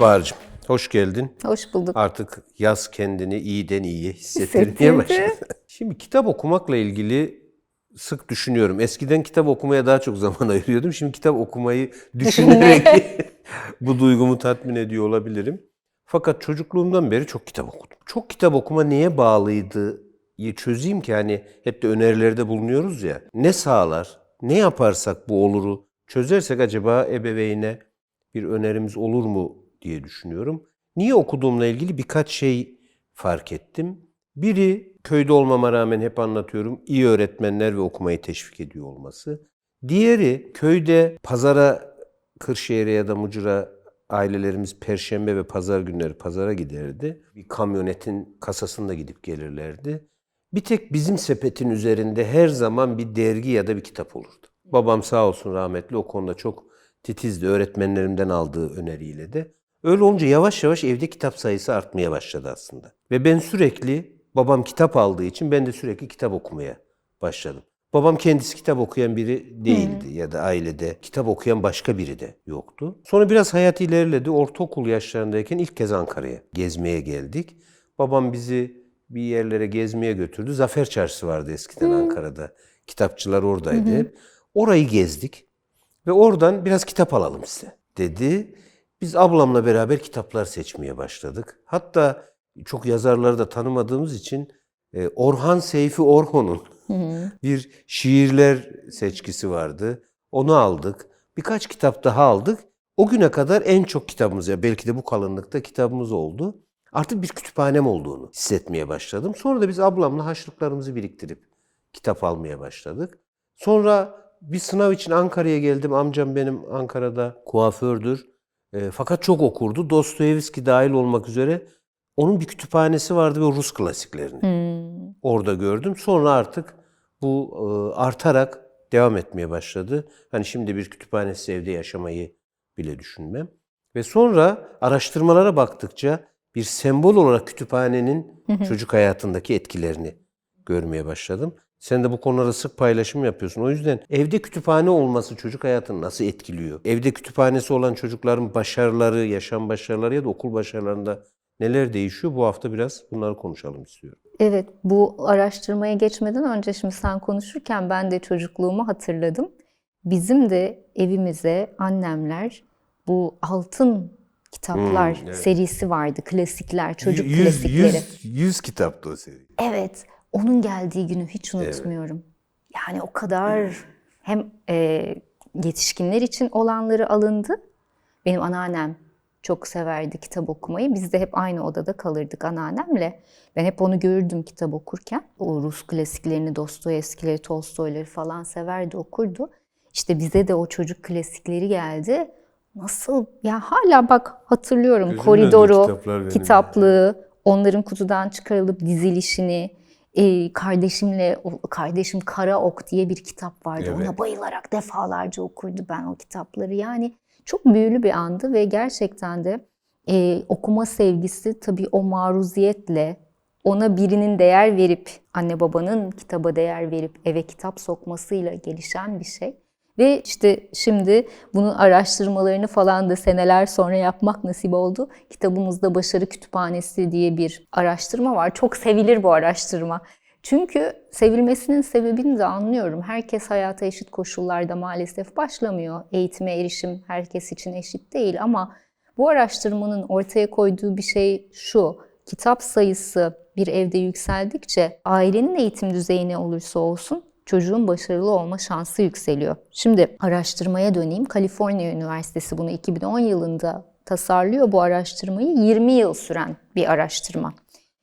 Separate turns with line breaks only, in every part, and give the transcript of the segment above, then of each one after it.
Bahar'cığım hoş geldin.
Hoş bulduk.
Artık yaz kendini iyiden iyiye hissettirmeye başladı. Şimdi kitap okumakla ilgili sık düşünüyorum. Eskiden kitap okumaya daha çok zaman ayırıyordum. Şimdi kitap okumayı düşünerek bu duygumu tatmin ediyor olabilirim. Fakat çocukluğumdan beri çok kitap okudum. Çok kitap okuma neye bağlıydı? çözeyim ki hani hep de önerilerde bulunuyoruz ya. Ne sağlar? Ne yaparsak bu oluru çözersek acaba ebeveyne bir önerimiz olur mu diye düşünüyorum. Niye okuduğumla ilgili birkaç şey fark ettim. Biri köyde olmama rağmen hep anlatıyorum iyi öğretmenler ve okumayı teşvik ediyor olması. Diğeri köyde pazara Kırşehir'e ya da Mucur'a ailelerimiz perşembe ve pazar günleri pazara giderdi. Bir kamyonetin kasasında gidip gelirlerdi. Bir tek bizim sepetin üzerinde her zaman bir dergi ya da bir kitap olurdu. Babam sağ olsun rahmetli o konuda çok titizdi. Öğretmenlerimden aldığı öneriyle de. Öyle olunca yavaş yavaş evde kitap sayısı artmaya başladı aslında. Ve ben sürekli babam kitap aldığı için ben de sürekli kitap okumaya başladım. Babam kendisi kitap okuyan biri değildi ya da ailede kitap okuyan başka biri de yoktu. Sonra biraz hayat ilerledi. Ortaokul yaşlarındayken ilk kez Ankara'ya gezmeye geldik. Babam bizi bir yerlere gezmeye götürdü. Zafer Çarşısı vardı eskiden Ankara'da. Kitapçılar oradaydı hep. Orayı gezdik ve oradan biraz kitap alalım size dedi. Biz ablamla beraber kitaplar seçmeye başladık. Hatta çok yazarları da tanımadığımız için e, Orhan Seyfi Orhon'un bir şiirler seçkisi vardı. Onu aldık. Birkaç kitap daha aldık. O güne kadar en çok kitabımız ya belki de bu kalınlıkta kitabımız oldu. Artık bir kütüphanem olduğunu hissetmeye başladım. Sonra da biz ablamla haçlıklarımızı biriktirip kitap almaya başladık. Sonra bir sınav için Ankara'ya geldim. Amcam benim Ankara'da kuafördür. E, fakat çok okurdu. Dostoyevski dahil olmak üzere onun bir kütüphanesi vardı ve Rus klasiklerini
Hmm.
orada gördüm. Sonra artık bu e, artarak devam etmeye başladı. Hani şimdi bir kütüphanesi evde yaşamayı bile düşünmem. Ve sonra araştırmalara baktıkça bir sembol olarak kütüphanenin çocuk hayatındaki etkilerini görmeye başladım. Sen de bu konularda sık paylaşım yapıyorsun. O yüzden evde kütüphane olması çocuk hayatını nasıl etkiliyor? Evde kütüphanesi olan çocukların başarıları, yaşam başarıları ya da okul başarılarında neler değişiyor? Bu hafta biraz bunları konuşalım istiyorum.
Evet, bu araştırmaya geçmeden önce şimdi sen konuşurken ben de çocukluğumu hatırladım. Bizim de evimize annemler bu altın kitaplar
Hmm, evet.
serisi vardı. Klasikler, çocuk
Yüz-
klasikleri.
yüz- yüz kitaptı o seri.
Evet, onun geldiği günü hiç unutmuyorum. Yani o kadar hem e, yetişkinler için olanları alındı. Benim anneannem çok severdi kitap okumayı. Biz de hep aynı odada kalırdık anneannemle. Ben hep onu görürdüm kitap okurken. O Rus klasiklerini, Dostoyevskileri, Tolstoyları falan severdi, okurdu. İşte bize de o çocuk klasikleri geldi. Nasıl? Ya hala bak hatırlıyorum
Gözümün
koridoru, kitaplığı, onların kutudan çıkarılıp dizilişini, e, kardeşimle, kardeşim Kara Ok diye bir kitap vardı.
Evet.
Ona bayılarak defalarca okurdu ben o kitapları. Yani çok büyülü bir andı ve gerçekten de e, okuma sevgisi tabii o maruziyetle ona birinin değer verip, anne babanın kitaba değer verip eve kitap sokmasıyla gelişen bir şey. Ve işte şimdi bunun araştırmalarını falan da seneler sonra yapmak nasip oldu. Kitabımızda Başarı Kütüphanesi diye bir araştırma var. Çok sevilir bu araştırma. Çünkü sevilmesinin sebebini de anlıyorum. Herkes hayata eşit koşullarda maalesef başlamıyor. Eğitime erişim herkes için eşit değil ama bu araştırmanın ortaya koyduğu bir şey şu. Kitap sayısı bir evde yükseldikçe ailenin eğitim düzeyi ne olursa olsun çocuğun başarılı olma şansı yükseliyor. Şimdi araştırmaya döneyim. Kaliforniya Üniversitesi bunu 2010 yılında tasarlıyor bu araştırmayı. 20 yıl süren bir araştırma.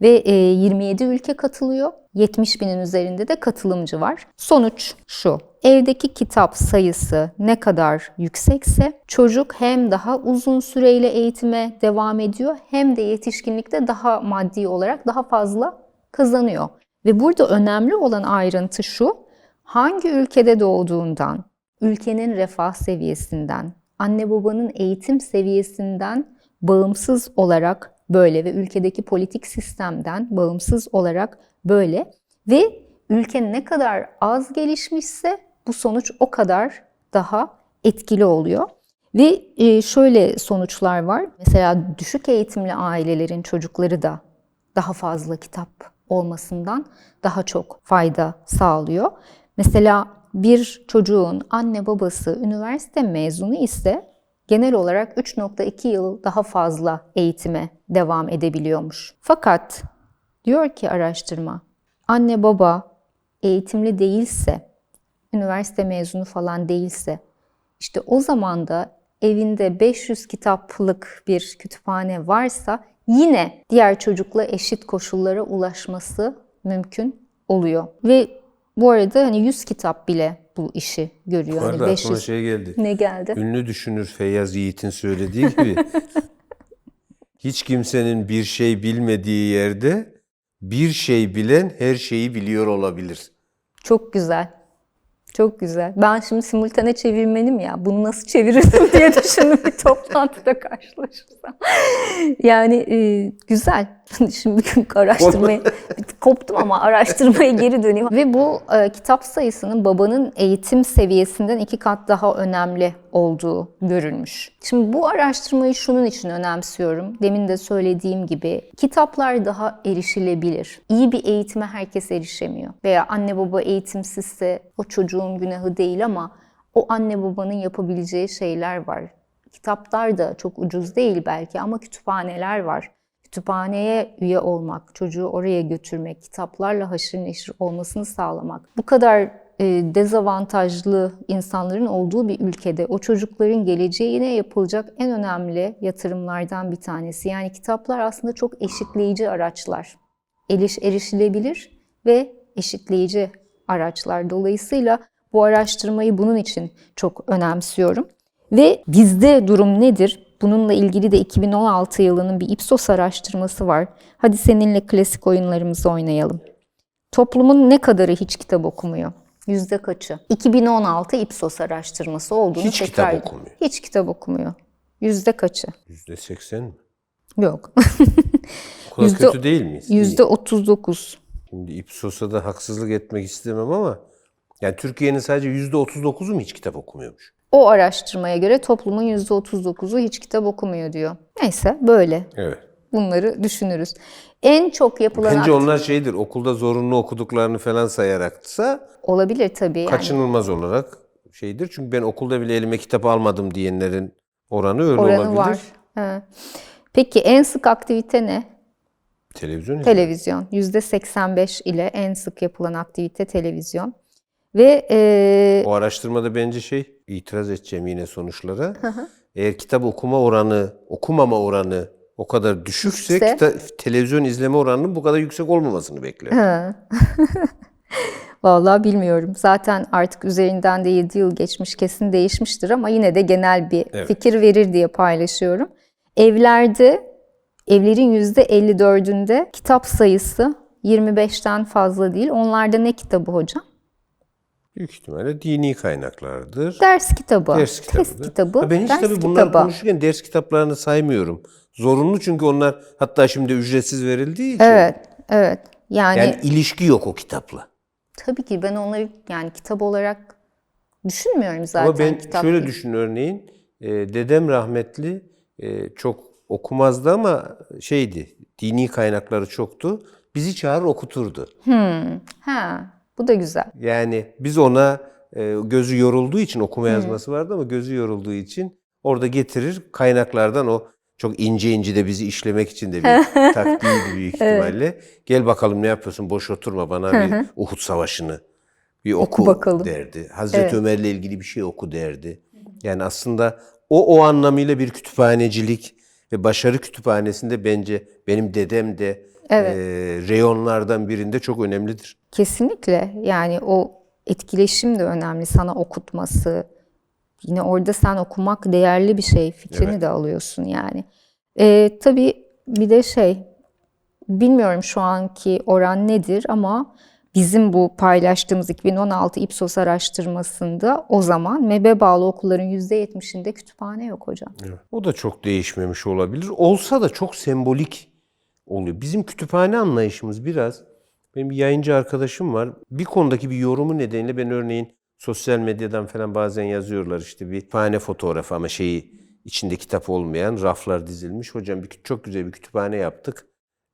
Ve e, 27 ülke katılıyor. 70 binin üzerinde de katılımcı var. Sonuç şu. Evdeki kitap sayısı ne kadar yüksekse çocuk hem daha uzun süreyle eğitime devam ediyor hem de yetişkinlikte daha maddi olarak daha fazla kazanıyor. Ve burada önemli olan ayrıntı şu. Hangi ülkede doğduğundan, ülkenin refah seviyesinden, anne babanın eğitim seviyesinden bağımsız olarak böyle ve ülkedeki politik sistemden bağımsız olarak böyle ve ülke ne kadar az gelişmişse bu sonuç o kadar daha etkili oluyor. Ve e, şöyle sonuçlar var. Mesela düşük eğitimli ailelerin çocukları da daha fazla kitap olmasından daha çok fayda sağlıyor. Mesela bir çocuğun anne babası üniversite mezunu ise genel olarak 3.2 yıl daha fazla eğitime devam edebiliyormuş. Fakat diyor ki araştırma, anne baba eğitimli değilse, üniversite mezunu falan değilse, işte o zaman da evinde 500 kitaplık bir kütüphane varsa yine diğer çocukla eşit koşullara ulaşması mümkün oluyor. Ve bu arada hani 100 kitap bile bu işi görüyor.
Bu
Hani
arada aklıma
500
şey geldi.
ne geldi?
Ünlü düşünür Feyyaz Yiğit'in söylediği gibi hiç kimsenin bir şey bilmediği yerde bir şey bilen her şeyi biliyor olabilir.
Çok güzel. Çok güzel. Ben şimdi simultane çevirmenim ya. Bunu nasıl çevirirdim diye düşündüm bir toplantıda karşılaşırsam. Yani e, güzel. Şimdi araştırmayı koptum ama araştırmaya geri döneyim. Ve bu e, kitap sayısının babanın eğitim seviyesinden iki kat daha önemli olduğu görülmüş. Şimdi bu araştırmayı şunun için önemsiyorum. Demin de söylediğim gibi kitaplar daha erişilebilir. İyi bir eğitime herkes erişemiyor. Veya anne baba eğitimsizse o çocuğun günahı değil ama o anne babanın yapabileceği şeyler var. Kitaplar da çok ucuz değil belki ama kütüphaneler var. Kütüphaneye üye olmak, çocuğu oraya götürmek, kitaplarla haşır neşir olmasını sağlamak. Bu kadar e, dezavantajlı insanların olduğu bir ülkede o çocukların geleceğine yapılacak en önemli yatırımlardan bir tanesi. Yani kitaplar aslında çok eşitleyici araçlar. Eriş, erişilebilir ve eşitleyici araçlar. Dolayısıyla bu araştırmayı bunun için çok önemsiyorum. Ve bizde durum nedir? Bununla ilgili de 2016 yılının bir Ipsos araştırması var. Hadi seninle klasik oyunlarımızı oynayalım. Toplumun ne kadarı hiç kitap okumuyor? Yüzde kaçı? 2016 Ipsos araştırması olduğunu
Hiç kitap
tekrar-
okumuyor.
Hiç kitap okumuyor. Yüzde kaçı?
Yüzde seksen mi?
Yok.
O kadar
Yüzde-
kötü değil miyiz?
Yüzde 39.
Şimdi Ipsos'a da haksızlık etmek istemem ama yani Türkiye'nin sadece yüzde otuz dokuzu mu hiç kitap okumuyormuş?
O araştırmaya göre toplumun yüzde 39'u hiç kitap okumuyor diyor. Neyse böyle.
Evet.
Bunları düşünürüz. En çok yapılan
Bence onlar şeydir, okulda zorunlu okuduklarını falan sayaraksa
olabilir tabii yani.
kaçınılmaz olarak şeydir. Çünkü ben okulda bile elime kitap almadım diyenlerin oranı öyle
Oranı
olabilir.
var. Evet. Peki en sık aktivite ne?
Televizyon.
Televizyon. Yüzde 85 ile en sık yapılan aktivite televizyon. Ve e,
O araştırmada bence şey, itiraz edeceğim yine sonuçlara. Eğer kitap okuma oranı, okumama oranı o kadar düşükse kita- televizyon izleme oranının bu kadar yüksek olmamasını beklerim.
Vallahi bilmiyorum. Zaten artık üzerinden de 7 yıl geçmiş kesin değişmiştir ama yine de genel bir
Evet.
fikir verir diye paylaşıyorum. Evlerde, evlerin %54'ünde kitap sayısı 25'ten fazla değil. Onlarda ne kitabı hocam?
Büyük ihtimalle dini kaynaklardır.
Ders kitabı,
Ders kitabı.
test kitabı,
Ha, ben hiç
ders
tabii bunları
kitabı.
konuşurken ders kitaplarını saymıyorum. Zorunlu çünkü onlar hatta şimdi ücretsiz verildiği için.
Evet, evet. Yani,
Yani ilişki yok o kitapla.
tabii ki ben onları yani kitap olarak düşünmüyorum zaten
Ama ben
kitap
şöyle
diye.
düşün örneğin e, dedem rahmetli e, çok okumazdı ama şeydi dini kaynakları çoktu. Bizi çağırır okuturdu.
Ha, bu da güzel.
Yani biz ona e, gözü yorulduğu için okuma yazması vardı ama gözü yorulduğu için orada getirir kaynaklardan o çok ince ince de bizi işlemek için de bir taktiğiydi büyük ihtimalle. Gel bakalım ne yapıyorsun boş oturma bana bir Uhud Savaşı'nı bir oku,
bakalım.
derdi. Hazreti Ömer'le ilgili bir şey oku derdi. Yani aslında o o anlamıyla bir kütüphanecilik ve başarı kütüphanesinde bence benim dedem de
Evet.
e, reyonlardan birinde çok önemlidir.
Kesinlikle yani o etkileşim de önemli sana okutması. Yine orada sen okumak değerli bir şey fikrini
Evet.
de alıyorsun yani. Ee, tabii bir de şey bilmiyorum şu anki oran nedir ama bizim bu paylaştığımız 2016 Ipsos araştırmasında o zaman MEB'e bağlı okulların %70'inde kütüphane yok hocam.
O da çok değişmemiş olabilir. Olsa da çok sembolik oluyor. Bizim kütüphane anlayışımız biraz, benim bir yayıncı arkadaşım var. Bir konudaki bir yorumu nedeniyle ben örneğin sosyal medyadan falan bazen yazıyorlar işte bir kütüphane fotoğrafı ama şeyi içinde kitap olmayan raflar dizilmiş. Hocam bir, çok güzel bir kütüphane yaptık.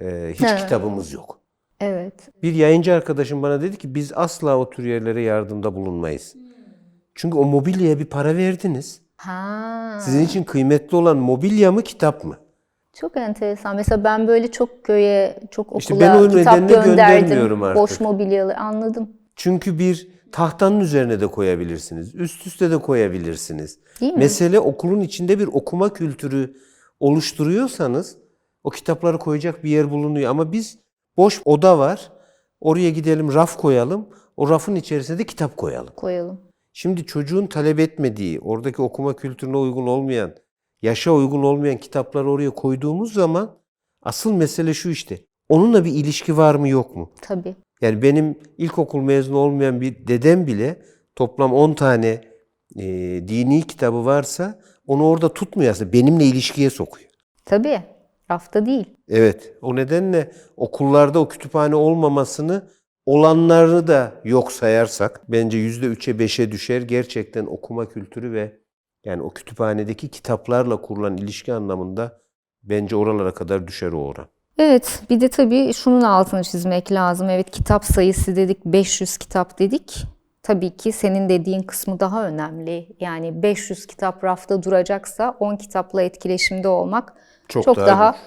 Ee, hiç
Ha.
kitabımız yok.
Evet.
Bir yayıncı arkadaşım bana dedi ki biz asla o tür yerlere yardımda bulunmayız. Çünkü o mobilyaya bir para verdiniz.
Ha.
Sizin için kıymetli olan mobilya mı kitap mı?
Çok enteresan. Mesela ben böyle çok köye, çok okula
İşte ben o
kitap gönderdim.
artık.
Boş mobilyalı anladım.
Çünkü bir tahtanın üzerine de koyabilirsiniz. Üst üste de koyabilirsiniz.
Değil mi?
Mesele okulun içinde bir okuma kültürü oluşturuyorsanız o kitapları koyacak bir yer bulunuyor. Ama biz boş oda var. Oraya gidelim raf koyalım. O rafın içerisine de kitap koyalım.
Koyalım.
Şimdi çocuğun talep etmediği, oradaki okuma kültürüne uygun olmayan, yaşa uygun olmayan kitapları oraya koyduğumuz zaman asıl mesele şu işte. Onunla bir ilişki var mı yok mu?
Tabii.
Yani benim ilkokul mezunu olmayan bir dedem bile toplam 10 tane e, dini kitabı varsa onu orada tutmuyor aslında. Benimle ilişkiye sokuyor.
Tabii. Rafta değil.
Evet. O nedenle okullarda o kütüphane olmamasını olanları da yok sayarsak bence yüzde üçe beşe düşer. Gerçekten okuma kültürü ve yani o kütüphanedeki kitaplarla kurulan ilişki anlamında bence oralara kadar düşer o oran.
Evet, bir de tabii şunun altını çizmek lazım. Evet, kitap sayısı dedik, 500 kitap dedik. Tabii ki senin dediğin kısmı daha önemli. Yani 500 kitap rafta duracaksa 10 kitapla etkileşimde olmak
Çok
çok,
daha
daha,
güç.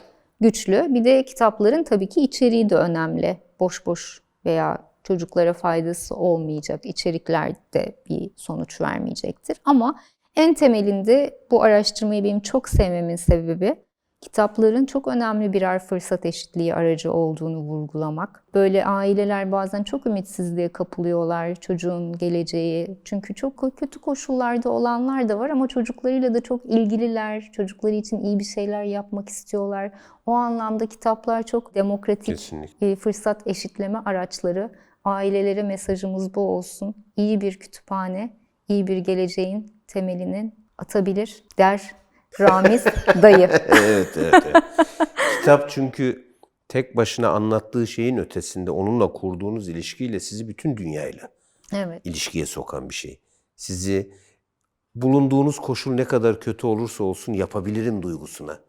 güçlü. Bir de kitapların tabii ki içeriği de önemli. Boş boş veya çocuklara faydası olmayacak içerikler de bir sonuç vermeyecektir. Ama en temelinde bu araştırmayı benim çok sevmemin sebebi kitapların çok önemli birer fırsat eşitliği aracı olduğunu vurgulamak. Böyle aileler bazen çok ümitsizliğe kapılıyorlar çocuğun geleceği. Çünkü çok kötü koşullarda olanlar da var ama çocuklarıyla da çok ilgililer. Çocukları için iyi bir şeyler yapmak istiyorlar. O anlamda kitaplar çok demokratik
Kesinlikle.
e, fırsat eşitleme araçları. Ailelere mesajımız bu olsun. İyi bir kütüphane, iyi bir geleceğin temelini atabilir der Ramiz dayı.
evet, evet, evet. Kitap çünkü tek başına anlattığı şeyin ötesinde onunla kurduğunuz ilişkiyle sizi bütün dünyayla
Evet.
ilişkiye sokan bir şey. Sizi bulunduğunuz koşul ne kadar kötü olursa olsun yapabilirim duygusuna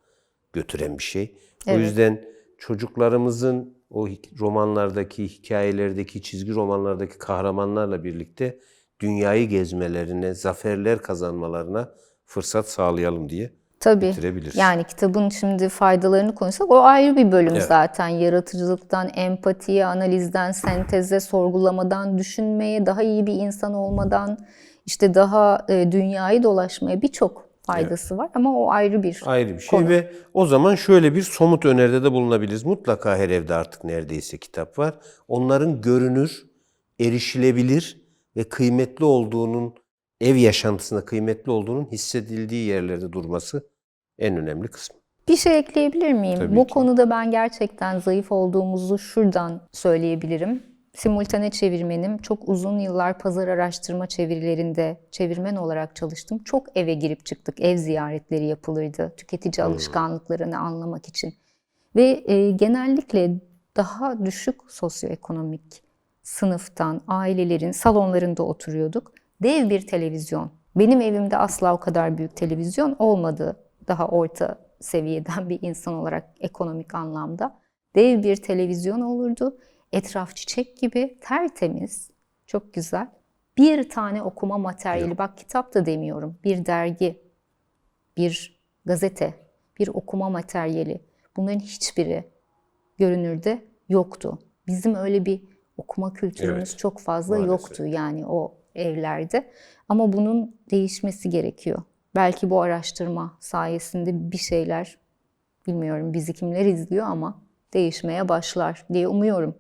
götüren bir şey. O
Evet.
yüzden çocuklarımızın o romanlardaki, hikayelerdeki, çizgi romanlardaki kahramanlarla birlikte dünyayı gezmelerine, zaferler kazanmalarına fırsat sağlayalım diye
Tabii.
bitirebiliriz.
Yani kitabın şimdi faydalarını konuşsak o ayrı bir bölüm
Evet.
zaten. Yaratıcılıktan, empatiye, analizden, senteze, sorgulamadan, düşünmeye, daha iyi bir insan olmadan, işte daha e, dünyayı dolaşmaya birçok faydası var. Ama o ayrı bir
Ayrı bir şey
konu.
ve o zaman şöyle bir somut öneride de bulunabiliriz. Mutlaka her evde artık neredeyse kitap var. Onların görünür, erişilebilir ve kıymetli olduğunun, ev yaşantısında kıymetli olduğunun hissedildiği yerlerde durması en önemli kısmı.
Bir şey ekleyebilir miyim?
Tabii
Bu
ki.
konuda ben gerçekten zayıf olduğumuzu şuradan söyleyebilirim. Simultane çevirmenim. Çok uzun yıllar pazar araştırma çevirilerinde çevirmen olarak çalıştım. Çok eve girip çıktık. Ev ziyaretleri yapılırdı. Tüketici alışkanlıklarını anlamak için. Ve e, genellikle daha düşük sosyoekonomik sınıftan ailelerin salonlarında oturuyorduk. Dev bir televizyon. Benim evimde asla o kadar büyük televizyon olmadı. Daha orta seviyeden bir insan olarak ekonomik anlamda. Dev bir televizyon olurdu. Etraf çiçek gibi tertemiz, çok güzel. Bir tane okuma materyali, bak kitap da demiyorum, bir dergi, bir gazete, bir okuma materyali. Bunların hiçbiri görünürde yoktu. Bizim öyle bir okuma kültürümüz
Evet,
çok fazla
maalesef.
yoktu yani o evlerde. Ama bunun değişmesi gerekiyor. Belki bu araştırma sayesinde bir şeyler bilmiyorum bizi kimler izliyor ama değişmeye başlar diye umuyorum.